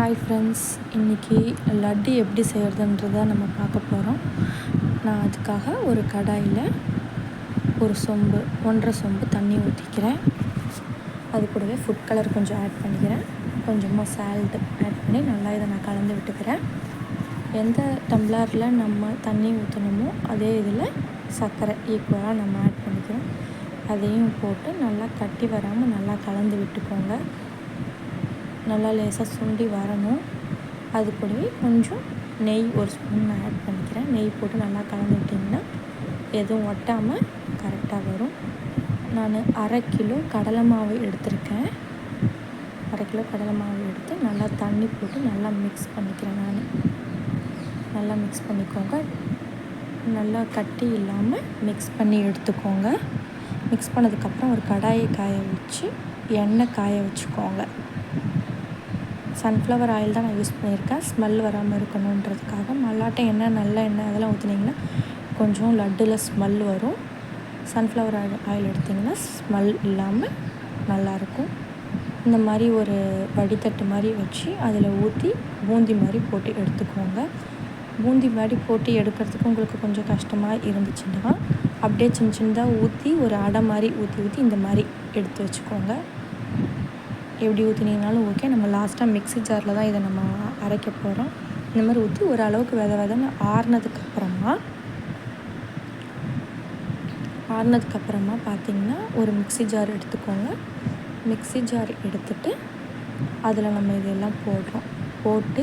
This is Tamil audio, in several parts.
ஹாய் ஃப்ரெண்ட்ஸ் இன்றைக்கி லட்டு எப்படி செய்கிறதுன்றதை நம்ம பார்க்க போகிறோம் நான் அதுக்காக ஒரு கடாயில் ஒரு சொம்பு ஒன்றரை சொம்பு தண்ணி ஊற்றிக்கிறேன் அது கூடவே ஃபுட் கலர் கொஞ்சம் ஆட் பண்ணிக்கிறேன். கொஞ்சமாக சால்ட் ஆட் பண்ணி நல்லா இதை நான் கலந்து விட்டுக்கிறேன். எந்த டம்ளரில் நம்ம தண்ணி ஊற்றணுமோ அதே இதில் சர்க்கரை ஈக்குவலாக நம்ம ஆட் பண்ணிக்கிறோம். அதையும் போட்டு நல்லா கட்டி வராமல் நல்லா கலந்து விட்டுக்கோங்க. நல்லா லேசாக சுண்டி வரணும். அது கூடவே கொஞ்சம் நெய் ஒரு ஸ்பூன் நான் ஆட் பண்ணிக்கிறேன். நெய் போட்டு நல்லா கலந்துட்டிங்கன்னா எதுவும் ஒட்டாமல் கரெக்டாக வரும். நான் அரை கிலோ கடலை மாவு எடுத்திருக்கேன். அரை கிலோ கடலை மாவு எடுத்து நல்லா தண்ணி போட்டு நல்லா மிக்ஸ் பண்ணிக்கிறேன் நான். நல்லா மிக்ஸ் பண்ணிக்கோங்க. நல்லா கட்டி இல்லாமல் மிக்ஸ் பண்ணி எடுத்துக்கோங்க. மிக்ஸ் பண்ணதுக்கப்புறம் ஒரு கடாயை காய வச்சு எண்ணெய் காய வச்சுக்கோங்க. சன்ஃப்ளவர் ஆயில் தான் நான் யூஸ் பண்ணியிருக்கேன். ஸ்மெல் வராமல் இருக்கணுன்றதுக்காக. மல்லாட்டை எண்ணெய் நல்ல எண்ணெய் அதெல்லாம் ஊற்றுனீங்கன்னா கொஞ்சம் லட்டில் ஸ்மெல் வரும். சன்ஃப்ளவர் ஆயில் ஆயில் எடுத்திங்கன்னா ஸ்மெல் இல்லாமல் நல்லாயிருக்கும் இந்த மாதிரி ஒரு வடித்தட்டு மாதிரி வச்சு அதில் ஊற்றி பூந்தி மாதிரி போட்டு எடுத்துக்கோங்க. பூந்தி மாதிரி போட்டு எடுக்கிறதுக்கு உங்களுக்கு கொஞ்சம் கஷ்டமாக இருந்துச்சுன்னா அப்படியே சின்ன சின்னதாக ஊற்றி ஒரு அடை மாதிரி ஊற்றி ஊற்றி இந்த மாதிரி எடுத்து வச்சுக்கோங்க. எப்படி ஊற்றினீங்கனாலும் ஓகே நம்ம லாஸ்ட்டாக மிக்ஸி ஜாரில் தான் இதை நம்ம அரைக்க போகிறோம் இந்த மாதிரி ஊற்றி ஒரு அளவுக்கு வித விதன்னு ஆறுனதுக்கப்புறமா ஆறுனதுக்கப்புறமா பார்த்திங்கன்னா ஒரு மிக்ஸி ஜார் எடுத்துக்கோங்க. மிக்ஸி ஜார் எடுத்துட்டு அதில் நம்ம இதெல்லாம் போடுறோம். போட்டு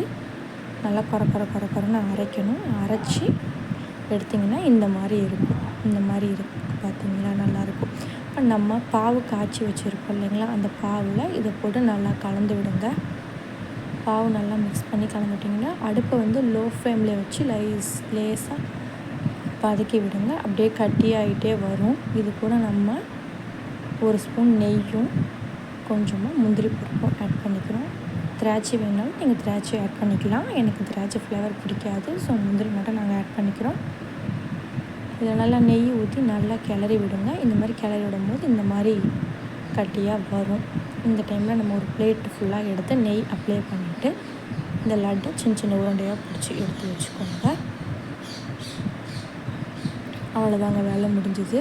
நல்லா குறை குறை குறை குறைன்னு அரைக்கணும். அரைச்சி எடுத்திங்கன்னா இந்த மாதிரி இருக்கும். இந்த மாதிரி இருக்கும் பார்த்தீங்களா நல்லாயிருக்கும் இப்போ நம்ம பாவு காய்ச்சி வச்சுருக்கோம் இல்லைங்களா? அந்த பாவில் இதை போட்டு நல்லா கலந்து விடுங்க. பாவு நல்லா மிக்ஸ் பண்ணி கலந்துட்டிங்கன்னா அடுப்பை வந்து லோ ஃப்ளேமில் வச்சு லைஸ் லேஸாக பதுக்கி விடுங்க. அப்படியே கட்டியாகிட்டே வரும். இது கூட நம்ம ஒரு ஸ்பூன் நெய்யும் கொஞ்சமாக முந்திரி பருப்பும் ஆட் பண்ணிக்கிறோம். திராட்சை வேணாலும் நீங்கள் திராட்சை ஆட் பண்ணிக்கலாம். எனக்கு திராட்சை ஃப்ளேவர் பிடிக்காது. ஸோ முந்திரி மட்டும் நாங்கள் ஆட் பண்ணிக்கிறோம். இதில் நல்லா நெய் ஊற்றி நல்லா கிளறி விடுங்க. இந்த மாதிரி கிளறி விடும்போது இந்த மாதிரி கட்டியாக வரும். இந்த டைமில் நம்ம ஒரு பிளேட்டு ஃபுல்லாக எடுத்து நெய் அப்ளை பண்ணிவிட்டு இந்த லட்டை சின்ன சின்ன உருண்டையாக பிடிச்சி எடுத்து வச்சுக்கோங்க. அவ்வளோதாங்க வேலை முடிஞ்சுது.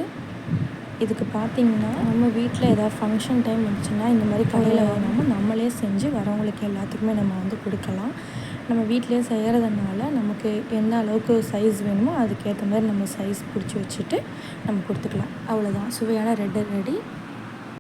இதுக்கு பார்த்திங்கன்னா நம்ம வீட்டில் ஏதாவது ஃபங்க்ஷன் டைம் இருந்துச்சுன்னா இந்த மாதிரி கடையில் வாங்காமல் நம்மளே செஞ்சு வரவங்களுக்கு எல்லாத்துக்குமே நம்ம வந்து கொடுக்கலாம். நம்ம வீட்டிலே செய்கிறதுனால நமக்கு எந்த அளவுக்கு சைஸ் வேணுமோ அதுக்கேற்ற மாதிரி நம்ம சைஸ் பிடிச்சி வச்சுட்டு நம்ம கொடுத்துக்கலாம். அவ்வளோதான் சுவையான ரெட்டு ரெடி